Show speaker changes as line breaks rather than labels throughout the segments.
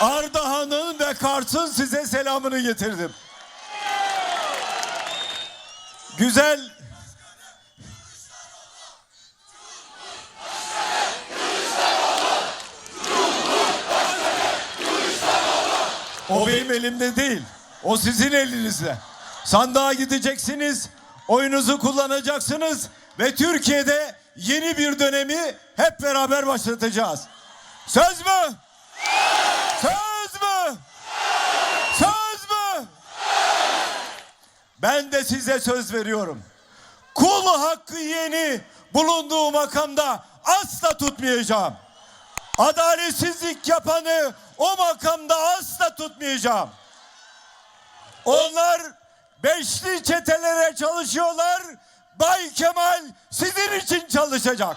Ardahan'ın ve Kars'ın size selamını getirdim. Güzel O benim elimde değil. O sizin elinizde. Sandığa gideceksiniz, oyunuzu kullanacaksınız ve Türkiye'de yeni bir dönemi hep beraber başlatacağız. Söz mü? Söz mü? Söz mü? Ben de size söz veriyorum. Kul hakkı yeni bulunduğu makamda asla tutmayacağım. Adaletsizlik yapanı o makamda asla tutmayacağım. Onlar beşli çetelere çalışıyorlar. Bay Kemal sizin için çalışacak.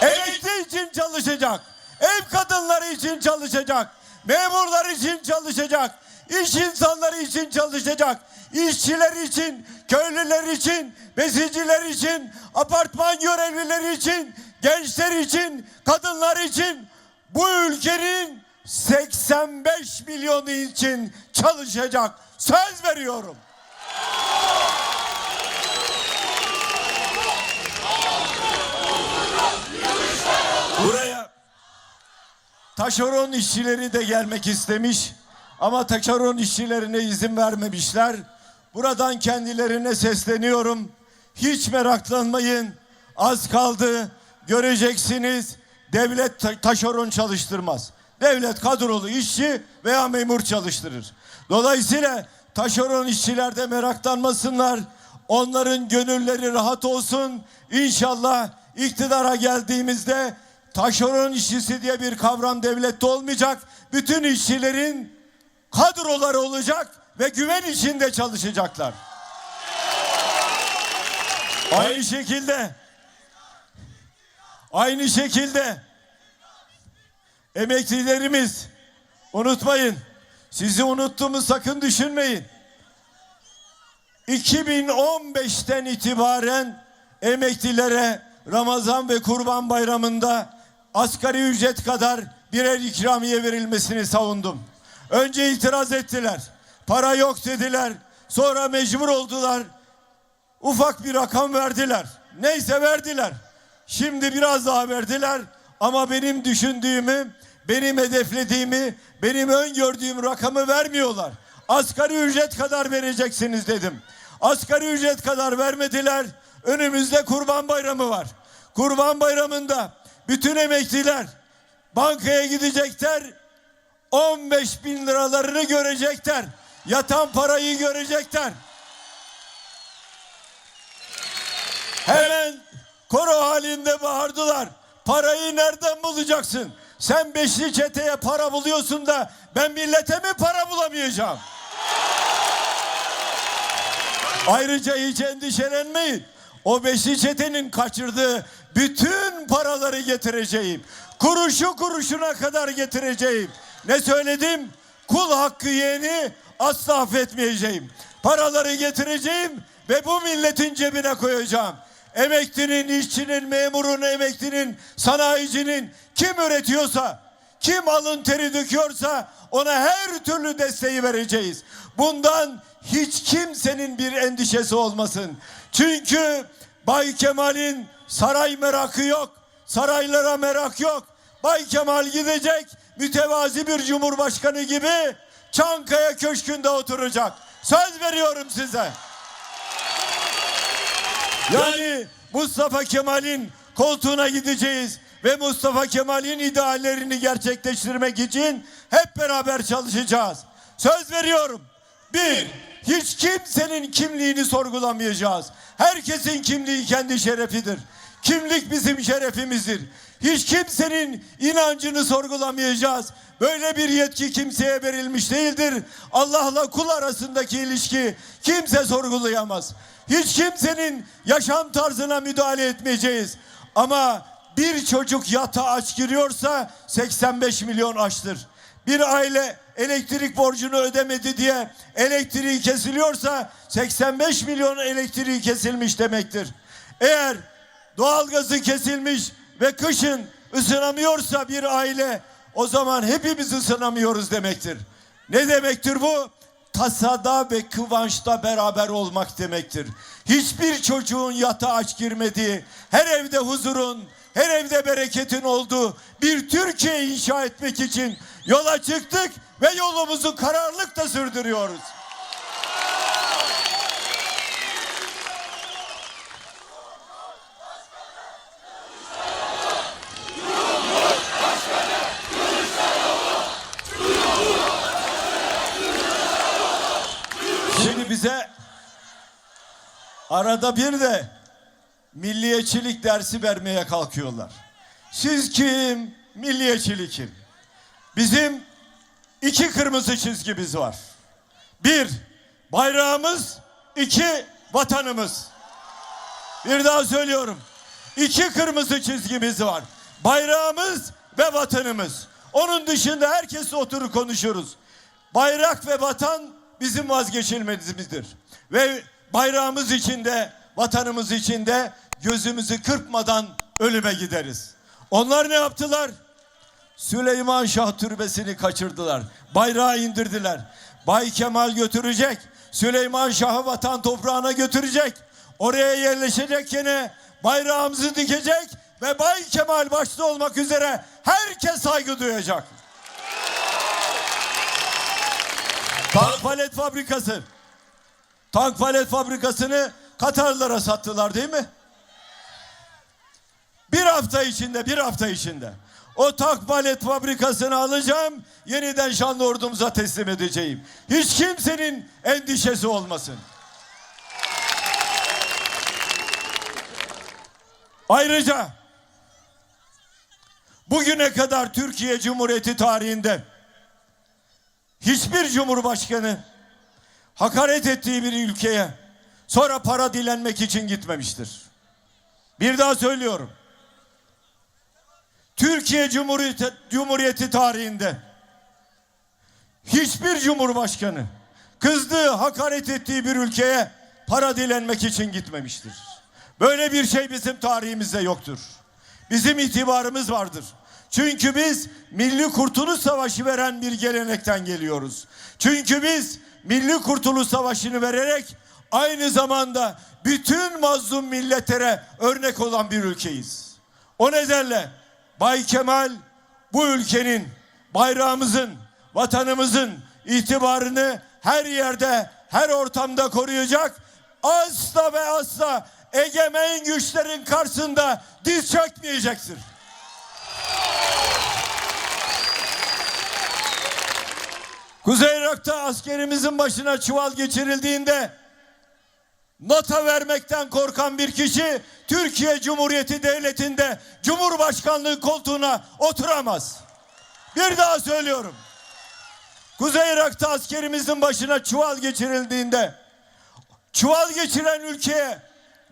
Emekli için çalışacak. Ev kadınları için çalışacak. Memurlar için çalışacak. İş insanları için çalışacak. İşçiler için, köylüler için, besiciler için, apartman görevlileri için, gençler için, kadınlar için bu ülkenin 85 milyonu için çalışacak. Söz veriyorum. Taşeron işçileri de gelmek istemiş ama taşeron işçilerine izin vermemişler. Buradan kendilerine sesleniyorum. Hiç meraklanmayın. Az kaldı. Göreceksiniz. Devlet ta- taşeron çalıştırmaz. Devlet kadrolu işçi veya memur çalıştırır. Dolayısıyla taşeron işçiler de meraklanmasınlar. Onların gönülleri rahat olsun. İnşallah iktidara geldiğimizde taşeron işçisi diye bir kavram devlette olmayacak. Bütün işçilerin kadroları olacak ve güven içinde çalışacaklar. Aynı şekilde aynı şekilde emeklilerimiz unutmayın. Sizi unuttuğumu sakın düşünmeyin. 2015'ten itibaren emeklilere Ramazan ve Kurban Bayramı'nda asgari ücret kadar birer ikramiye verilmesini savundum. Önce itiraz ettiler. Para yok dediler. Sonra mecbur oldular. Ufak bir rakam verdiler. Neyse verdiler. Şimdi biraz daha verdiler. Ama benim düşündüğümü, benim hedeflediğimi, benim öngördüğüm rakamı vermiyorlar. Asgari ücret kadar vereceksiniz dedim. Asgari ücret kadar vermediler. Önümüzde Kurban Bayramı var. Kurban Bayramı'nda bütün emekliler bankaya gidecekler. 15 bin liralarını görecekler. Yatan parayı görecekler. Hemen koro halinde bağırdılar. Parayı nereden bulacaksın? Sen beşli çeteye para buluyorsun da ben millete mi para bulamayacağım? Ayrıca hiç endişelenmeyin. O beşli çetenin kaçırdığı bütün paraları getireceğim. Kuruşu kuruşuna kadar getireceğim. Ne söyledim? Kul hakkı yeğeni asla affetmeyeceğim. Paraları getireceğim ve bu milletin cebine koyacağım. Emeklinin, işçinin, memurun, emeklinin, sanayicinin kim üretiyorsa, kim alın teri döküyorsa ona her türlü desteği vereceğiz. Bundan hiç kimsenin bir endişesi olmasın. Çünkü Bay Kemal'in saray merakı yok. Saraylara merak yok. Bay Kemal gidecek mütevazi bir cumhurbaşkanı gibi Çankaya Köşkü'nde oturacak. Söz veriyorum size. Yani Mustafa Kemal'in koltuğuna gideceğiz ve Mustafa Kemal'in ideallerini gerçekleştirmek için hep beraber çalışacağız. Söz veriyorum. Bir, hiç kimsenin kimliğini sorgulamayacağız. Herkesin kimliği kendi şerefidir. Kimlik bizim şerefimizdir. Hiç kimsenin inancını sorgulamayacağız. Böyle bir yetki kimseye verilmiş değildir. Allah'la kul arasındaki ilişki kimse sorgulayamaz. Hiç kimsenin yaşam tarzına müdahale etmeyeceğiz. Ama bir çocuk yata aç giriyorsa 85 milyon açtır. Bir aile elektrik borcunu ödemedi diye elektriği kesiliyorsa 85 milyon elektriği kesilmiş demektir. Eğer doğalgazı kesilmiş ve kışın ısınamıyorsa bir aile o zaman hepimiz ısınamıyoruz demektir. Ne demektir bu? Tasada ve kıvançta beraber olmak demektir. Hiçbir çocuğun yatağa aç girmediği, her evde huzurun, her evde bereketin olduğu bir Türkiye inşa etmek için yola çıktık ve yolumuzu kararlılıkla sürdürüyoruz. Şimdi bize arada bir de milliyetçilik dersi vermeye kalkıyorlar. Siz kim? Milliyetçilik kim? Bizim iki kırmızı çizgimiz var. Bir, bayrağımız. iki vatanımız. Bir daha söylüyorum. İki kırmızı çizgimiz var. Bayrağımız ve vatanımız. Onun dışında herkesle oturup konuşuruz. Bayrak ve vatan bizim vazgeçilmezimizdir. Ve bayrağımız içinde, vatanımız içinde gözümüzü kırpmadan ölüme gideriz. Onlar ne yaptılar? Süleyman Şah Türbesi'ni kaçırdılar. Bayrağı indirdiler. Bay Kemal götürecek. Süleyman Şah'ı vatan toprağına götürecek. Oraya yerleşecek yine bayrağımızı dikecek ve Bay Kemal başta olmak üzere herkes saygı duyacak. Tank palet fabrikası. Tank palet fabrikasını Katarlılara sattılar değil mi? Hafta içinde, bir hafta içinde. O tank palet fabrikasını alacağım, yeniden şanlı ordumuza teslim edeceğim. Hiç kimsenin endişesi olmasın. Ayrıca bugüne kadar Türkiye Cumhuriyeti tarihinde hiçbir cumhurbaşkanı hakaret ettiği bir ülkeye sonra para dilenmek için gitmemiştir. Bir daha söylüyorum. Türkiye Cumhuriyeti, Cumhuriyeti tarihinde hiçbir cumhurbaşkanı kızdığı, hakaret ettiği bir ülkeye para dilenmek için gitmemiştir. Böyle bir şey bizim tarihimizde yoktur. Bizim itibarımız vardır. Çünkü biz Milli Kurtuluş Savaşı veren bir gelenekten geliyoruz. Çünkü biz Milli Kurtuluş Savaşı'nı vererek aynı zamanda bütün mazlum milletlere örnek olan bir ülkeyiz. O nedenle Bay Kemal bu ülkenin, bayrağımızın, vatanımızın itibarını her yerde, her ortamda koruyacak. Asla ve asla egemen güçlerin karşısında diz çökmeyecektir. Kuzey Irak'ta askerimizin başına çuval geçirildiğinde nota vermekten korkan bir kişi Türkiye Cumhuriyeti Devleti'nde Cumhurbaşkanlığı koltuğuna oturamaz. Bir daha söylüyorum. Kuzey Irak'ta askerimizin başına çuval geçirildiğinde çuval geçiren ülkeye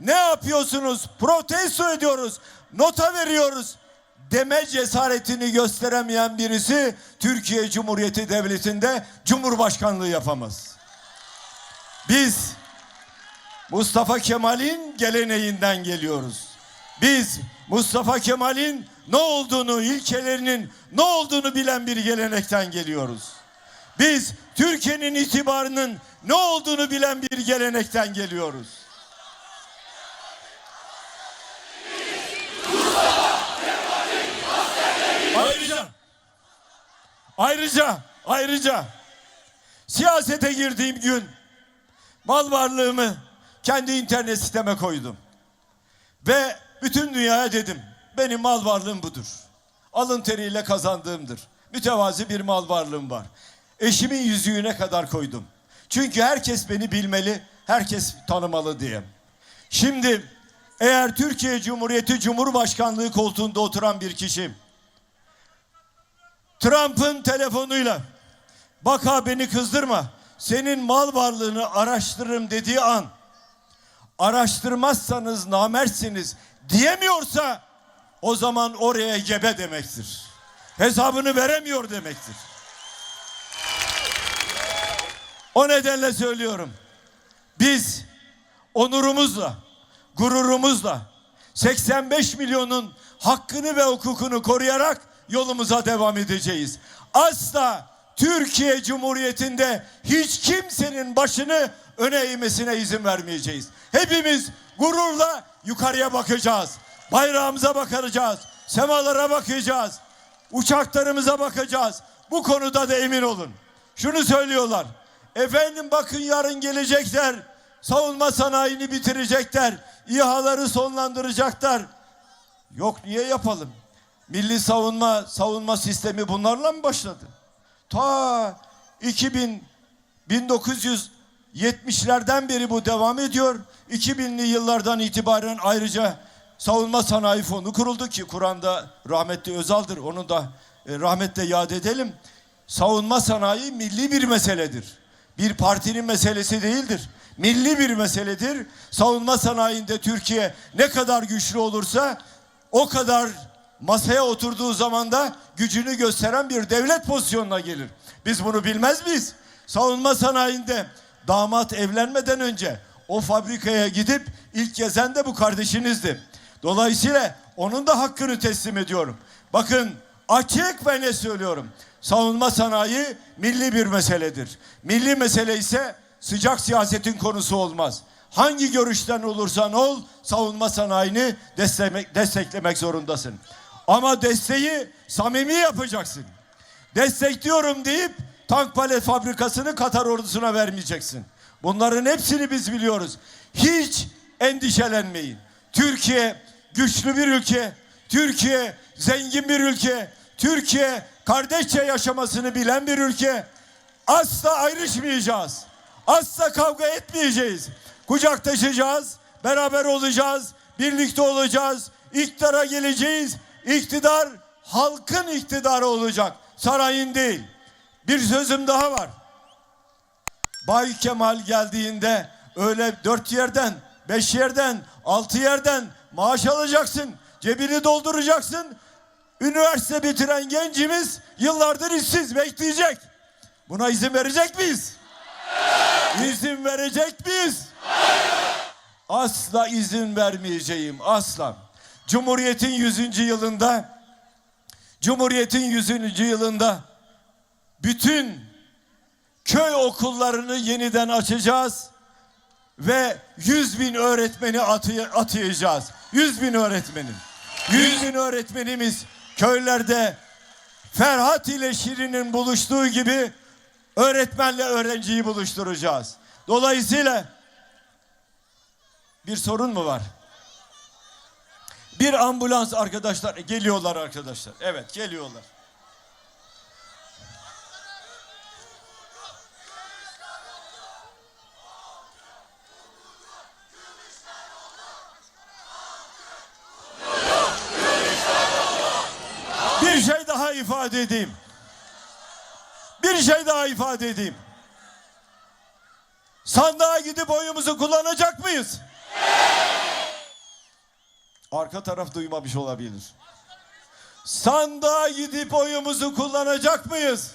ne yapıyorsunuz? Protesto ediyoruz. Nota veriyoruz. Deme cesaretini gösteremeyen birisi Türkiye Cumhuriyeti Devleti'nde Cumhurbaşkanlığı yapamaz. Biz Mustafa Kemal'in geleneğinden geliyoruz. Biz Mustafa Kemal'in ne olduğunu, ilkelerinin ne olduğunu bilen bir gelenekten geliyoruz. Biz Türkiye'nin itibarının ne olduğunu bilen bir gelenekten geliyoruz. Ayrıca ayrıca ayrıca siyasete girdiğim gün mal varlığımı kendi internet siteme koydum. Ve bütün dünyaya dedim benim mal varlığım budur. Alın teriyle kazandığımdır. Mütevazi bir mal varlığım var. Eşimin yüzüğüne kadar koydum. Çünkü herkes beni bilmeli, herkes tanımalı diye. Şimdi eğer Türkiye Cumhuriyeti Cumhurbaşkanlığı koltuğunda oturan bir kişi Trump'ın telefonuyla bak ha beni kızdırma senin mal varlığını araştırırım dediği an araştırmazsanız namertsiniz diyemiyorsa o zaman oraya gebe demektir. Hesabını veremiyor demektir. O nedenle söylüyorum. Biz onurumuzla, gururumuzla 85 milyonun hakkını ve hukukunu koruyarak yolumuza devam edeceğiz. Asla Türkiye Cumhuriyeti'nde hiç kimsenin başını öne eğmesine izin vermeyeceğiz. Hepimiz gururla yukarıya bakacağız. Bayrağımıza bakacağız. Semalara bakacağız. Uçaklarımıza bakacağız. Bu konuda da emin olun. Şunu söylüyorlar. Efendim bakın yarın gelecekler. Savunma sanayini bitirecekler. İHA'ları sonlandıracaklar. Yok niye yapalım? Milli savunma savunma sistemi bunlarla mı başladı? Ta 2000 1970'lerden beri bu devam ediyor. 2000'li yıllardan itibaren ayrıca savunma sanayi fonu kuruldu ki Kur'an'da rahmetli Özal'dır. Onu da e, rahmetle yad edelim. Savunma sanayi milli bir meseledir. Bir partinin meselesi değildir. Milli bir meseledir. Savunma sanayinde Türkiye ne kadar güçlü olursa o kadar masaya oturduğu zaman da gücünü gösteren bir devlet pozisyonuna gelir. Biz bunu bilmez miyiz? Savunma sanayinde damat evlenmeden önce o fabrikaya gidip ilk gezen de bu kardeşinizdi. Dolayısıyla onun da hakkını teslim ediyorum. Bakın açık ve ne söylüyorum. Savunma sanayi milli bir meseledir. Milli mesele ise sıcak siyasetin konusu olmaz. Hangi görüşten olursan ol savunma sanayini desteklemek, desteklemek zorundasın. Ama desteği samimi yapacaksın. Destekliyorum deyip tank palet fabrikasını Katar ordusuna vermeyeceksin. Bunların hepsini biz biliyoruz. Hiç endişelenmeyin. Türkiye güçlü bir ülke. Türkiye zengin bir ülke. Türkiye kardeşçe yaşamasını bilen bir ülke. Asla ayrışmayacağız. Asla kavga etmeyeceğiz. Kucaklaşacağız. Beraber olacağız. Birlikte olacağız. İktidara geleceğiz. İktidar halkın iktidarı olacak. Sarayın değil. Bir sözüm daha var. Bay Kemal geldiğinde öyle dört yerden, beş yerden, altı yerden maaş alacaksın. Cebini dolduracaksın. Üniversite bitiren gencimiz yıllardır işsiz bekleyecek. Buna izin verecek miyiz? İzin verecek miyiz? Asla izin vermeyeceğim. Asla. Cumhuriyet'in 100. yılında Cumhuriyet'in 100. yılında bütün köy okullarını yeniden açacağız ve 100 bin öğretmeni atı- atayacağız. 100 bin öğretmenim. 100 bin öğretmenimiz köylerde Ferhat ile Şirin'in buluştuğu gibi öğretmenle öğrenciyi buluşturacağız. Dolayısıyla bir sorun mu var? Bir ambulans arkadaşlar geliyorlar arkadaşlar. Evet geliyorlar. İfade edeyim. Bir şey daha ifade edeyim. Sandığa gidip oyumuzu kullanacak mıyız? Arka taraf duymamış olabilir. Sandığa gidip oyumuzu kullanacak mıyız?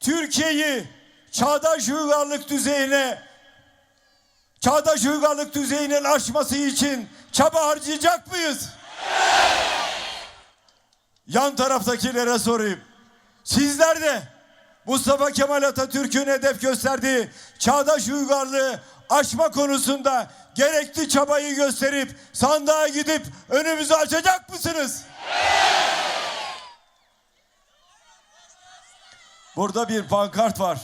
Türkiye'yi çağdaş uygarlık düzeyine çağdaş uygarlık düzeyinin aşması için çaba harcayacak mıyız? Yan taraftakilere sorayım. Sizler de Mustafa Kemal Atatürk'ün hedef gösterdiği çağdaş uygarlığı aşma konusunda gerekli çabayı gösterip sandığa gidip önümüzü açacak mısınız? Burada bir pankart var.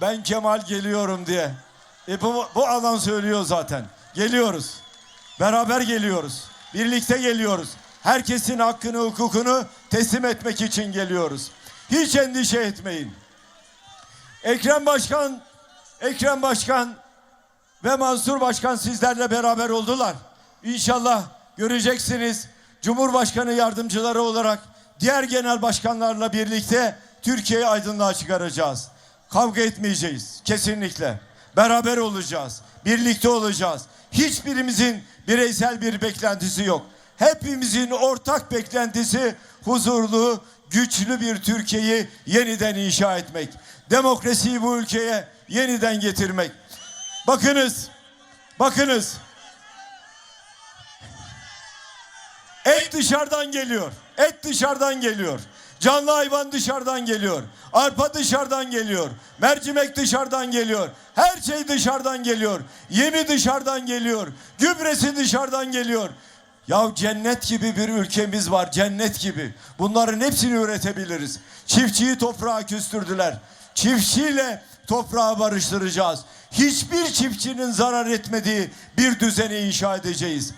Ben Kemal geliyorum diye. E bu, bu alan söylüyor zaten. Geliyoruz. Beraber geliyoruz. Birlikte geliyoruz. Herkesin hakkını, hukukunu teslim etmek için geliyoruz. Hiç endişe etmeyin. Ekrem Başkan, Ekrem Başkan ve Mansur Başkan sizlerle beraber oldular. İnşallah göreceksiniz. Cumhurbaşkanı yardımcıları olarak diğer genel başkanlarla birlikte Türkiye'yi aydınlığa çıkaracağız. Kavga etmeyeceğiz kesinlikle. Beraber olacağız. Birlikte olacağız. Hiçbirimizin bireysel bir beklentisi yok. Hepimizin ortak beklentisi huzurlu, güçlü bir Türkiye'yi yeniden inşa etmek. Demokrasiyi bu ülkeye yeniden getirmek. Bakınız, bakınız. Et dışarıdan geliyor. Et dışarıdan geliyor. Canlı hayvan dışarıdan geliyor. Arpa dışarıdan geliyor. Mercimek dışarıdan geliyor. Her şey dışarıdan geliyor. Yemi dışarıdan geliyor. Gübresi dışarıdan geliyor. Ya cennet gibi bir ülkemiz var. Cennet gibi. Bunların hepsini üretebiliriz. Çiftçiyi toprağa küstürdüler. Çiftçiyle toprağı barıştıracağız. Hiçbir çiftçinin zarar etmediği bir düzeni inşa edeceğiz.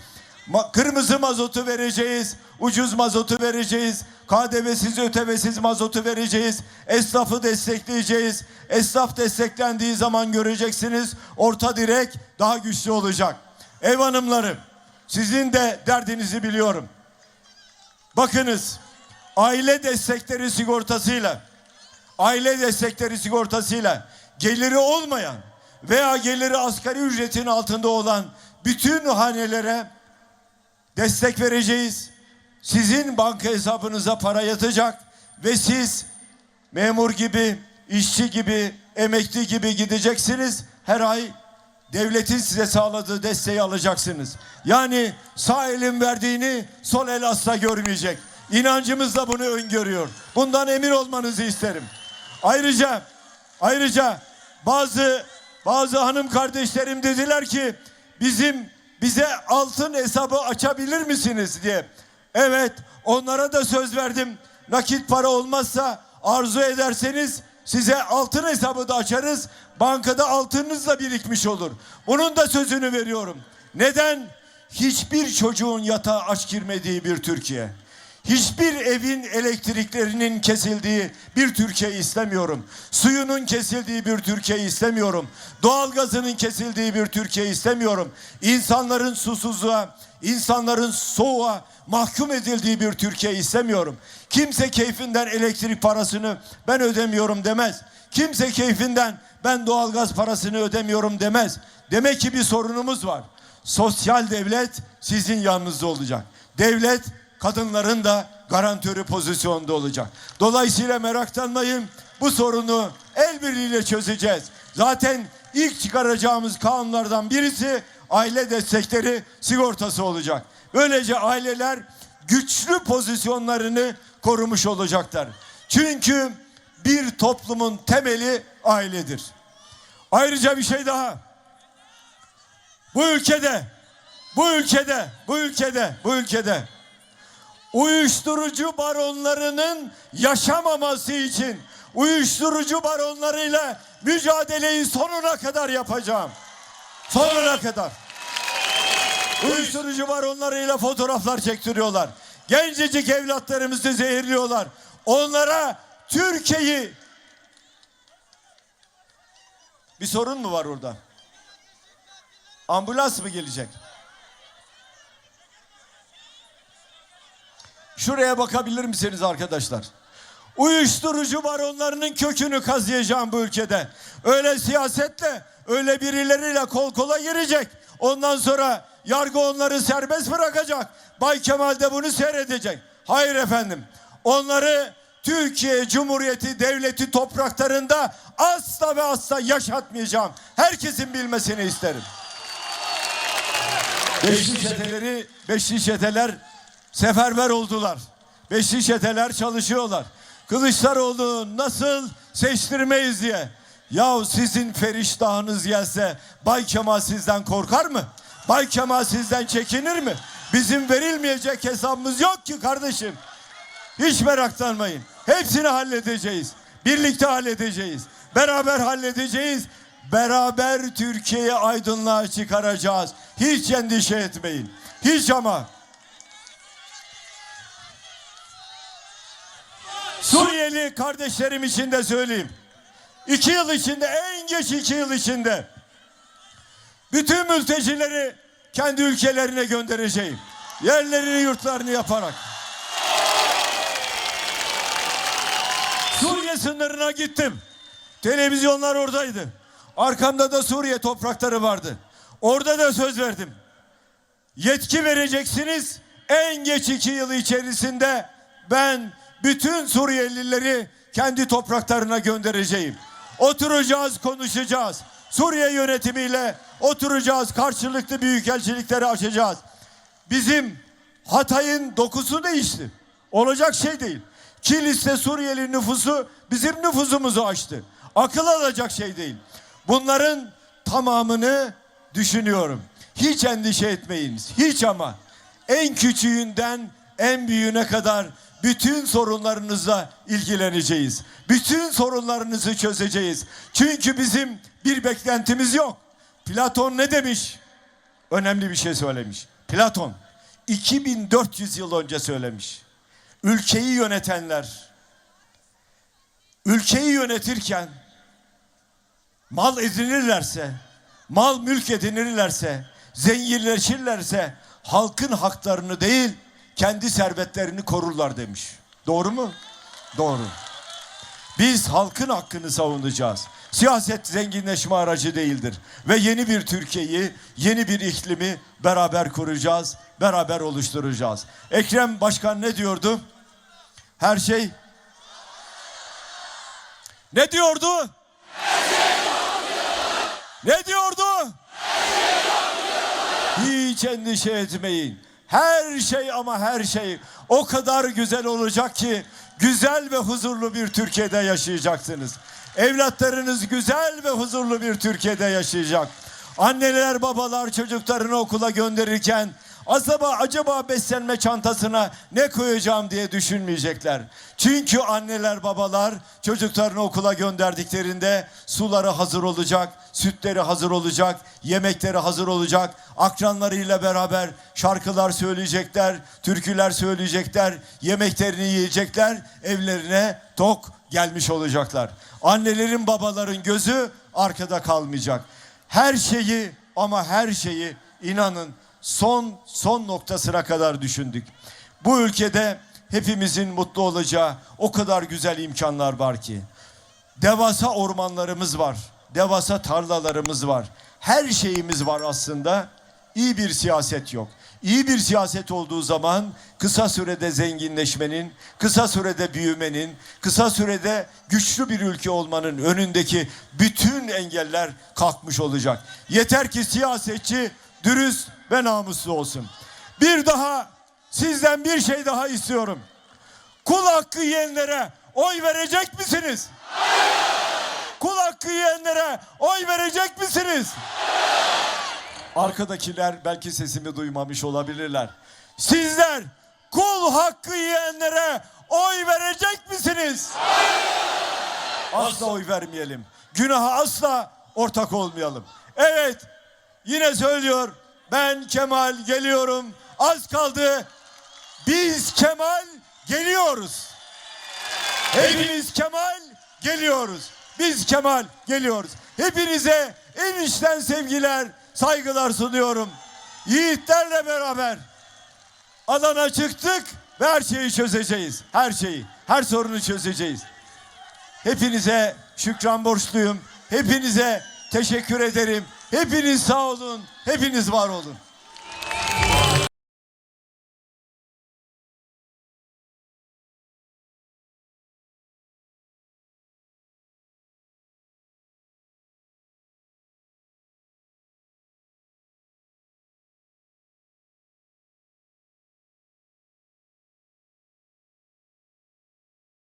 Kırmızı mazotu vereceğiz, ucuz mazotu vereceğiz, KDV'siz ötevesiz mazotu vereceğiz, esnafı destekleyeceğiz. Esnaf desteklendiği zaman göreceksiniz orta direk daha güçlü olacak. Ev hanımları sizin de derdinizi biliyorum. Bakınız aile destekleri sigortasıyla aile destekleri sigortasıyla geliri olmayan veya geliri asgari ücretin altında olan bütün hanelere destek vereceğiz. Sizin banka hesabınıza para yatacak ve siz memur gibi, işçi gibi, emekli gibi gideceksiniz. Her ay devletin size sağladığı desteği alacaksınız. Yani sağ elin verdiğini sol el asla görmeyecek. İnancımız da bunu öngörüyor. Bundan emin olmanızı isterim. Ayrıca ayrıca bazı bazı hanım kardeşlerim dediler ki bizim bize altın hesabı açabilir misiniz diye. Evet onlara da söz verdim. Nakit para olmazsa arzu ederseniz size altın hesabı da açarız. Bankada altınınız da birikmiş olur. Bunun da sözünü veriyorum. Neden? Hiçbir çocuğun yatağa aç girmediği bir Türkiye. Hiçbir evin elektriklerinin kesildiği bir Türkiye istemiyorum. Suyunun kesildiği bir Türkiye istemiyorum. Doğalgazının kesildiği bir Türkiye istemiyorum. İnsanların susuzluğa, insanların soğuğa mahkum edildiği bir Türkiye istemiyorum. Kimse keyfinden elektrik parasını ben ödemiyorum demez. Kimse keyfinden ben doğalgaz parasını ödemiyorum demez. Demek ki bir sorunumuz var. Sosyal devlet sizin yanınızda olacak. Devlet kadınların da garantörü pozisyonda olacak. Dolayısıyla meraklanmayın. Bu sorunu el birliğiyle çözeceğiz. Zaten ilk çıkaracağımız kanunlardan birisi aile destekleri sigortası olacak. Böylece aileler güçlü pozisyonlarını korumuş olacaklar. Çünkü bir toplumun temeli ailedir. Ayrıca bir şey daha. Bu ülkede, bu ülkede, bu ülkede, bu ülkede uyuşturucu baronlarının yaşamaması için uyuşturucu baronlarıyla mücadeleyi sonuna kadar yapacağım. Sonuna kadar. Uyuşturucu baronlarıyla fotoğraflar çektiriyorlar. Gencecik evlatlarımızı zehirliyorlar. Onlara Türkiye'yi bir sorun mu var orada? Ambulans mı gelecek? Şuraya bakabilir misiniz arkadaşlar? Uyuşturucu baronlarının kökünü kazıyacağım bu ülkede. Öyle siyasetle, öyle birileriyle kol kola girecek. Ondan sonra yargı onları serbest bırakacak. Bay Kemal de bunu seyredecek. Hayır efendim. Onları Türkiye Cumhuriyeti Devleti topraklarında asla ve asla yaşatmayacağım. Herkesin bilmesini isterim. Beşli çeteleri, beşli çeteler seferber oldular. Beşli çeteler çalışıyorlar. Kılıçdaroğlu nasıl seçtirmeyiz diye. Ya sizin feriştahınız gelse Bay Kemal sizden korkar mı? Bay Kemal sizden çekinir mi? Bizim verilmeyecek hesabımız yok ki kardeşim. Hiç meraklanmayın. Hepsini halledeceğiz. Birlikte halledeceğiz. Beraber halledeceğiz. Beraber Türkiye'yi aydınlığa çıkaracağız. Hiç endişe etmeyin. Hiç ama. Suriyeli kardeşlerim için de söyleyeyim. İki yıl içinde en geç iki yıl içinde bütün mültecileri kendi ülkelerine göndereceğim. Yerlerini yurtlarını yaparak. Suriye sınırına gittim. Televizyonlar oradaydı. Arkamda da Suriye toprakları vardı. Orada da söz verdim. Yetki vereceksiniz. En geç iki yıl içerisinde ben bütün Suriyelileri kendi topraklarına göndereceğim. Oturacağız, konuşacağız. Suriye yönetimiyle oturacağız, karşılıklı büyükelçilikleri açacağız. Bizim Hatay'ın dokusu değişti. Olacak şey değil. Kilis'te Suriyeli nüfusu bizim nüfusumuzu aştı. Akıl alacak şey değil. Bunların tamamını düşünüyorum. Hiç endişe etmeyiniz. Hiç ama. En küçüğünden en büyüğüne kadar bütün sorunlarınızla ilgileneceğiz. Bütün sorunlarınızı çözeceğiz. Çünkü bizim bir beklentimiz yok. Platon ne demiş? Önemli bir şey söylemiş. Platon 2400 yıl önce söylemiş. Ülkeyi yönetenler ülkeyi yönetirken mal edinirlerse, mal mülk edinirlerse, zenginleşirlerse halkın haklarını değil, kendi servetlerini korurlar demiş. Doğru mu? Doğru. Biz halkın hakkını savunacağız. Siyaset zenginleşme aracı değildir. Ve yeni bir Türkiye'yi, yeni bir iklimi beraber kuracağız, beraber oluşturacağız. Ekrem Başkan ne diyordu? Her şey ne diyordu? Ne diyordu? Hiç endişe etmeyin. Her şey ama her şey o kadar güzel olacak ki güzel ve huzurlu bir Türkiye'de yaşayacaksınız. Evlatlarınız güzel ve huzurlu bir Türkiye'de yaşayacak. Anneler babalar çocuklarını okula gönderirken acaba acaba beslenme çantasına ne koyacağım diye düşünmeyecekler. Çünkü anneler babalar çocuklarını okula gönderdiklerinde suları hazır olacak, sütleri hazır olacak, yemekleri hazır olacak. Akranlarıyla beraber şarkılar söyleyecekler, türküler söyleyecekler, yemeklerini yiyecekler, evlerine tok gelmiş olacaklar. Annelerin babaların gözü arkada kalmayacak. Her şeyi ama her şeyi inanın son son noktasına kadar düşündük. Bu ülkede hepimizin mutlu olacağı o kadar güzel imkanlar var ki. Devasa ormanlarımız var. Devasa tarlalarımız var. Her şeyimiz var aslında. İyi bir siyaset yok. İyi bir siyaset olduğu zaman kısa sürede zenginleşmenin, kısa sürede büyümenin, kısa sürede güçlü bir ülke olmanın önündeki bütün engeller kalkmış olacak. Yeter ki siyasetçi dürüst ve namuslu olsun. Bir daha sizden bir şey daha istiyorum. Kul hakkı yiyenlere oy verecek misiniz? Kul hakkı yiyenlere oy verecek misiniz? Arkadakiler belki sesimi duymamış olabilirler. Sizler kul hakkı yiyenlere oy verecek misiniz? Asla oy vermeyelim. Günaha asla ortak olmayalım. Evet yine söylüyor ben Kemal geliyorum. Az kaldı. Biz Kemal geliyoruz. Hepimiz Kemal geliyoruz. Biz Kemal geliyoruz. Hepinize en içten sevgiler, saygılar sunuyorum. Yiğitlerle beraber alana çıktık ve her şeyi çözeceğiz. Her şeyi, her sorunu çözeceğiz. Hepinize şükran borçluyum. Hepinize teşekkür ederim. Hepiniz sağ olun. Hepiniz var olun.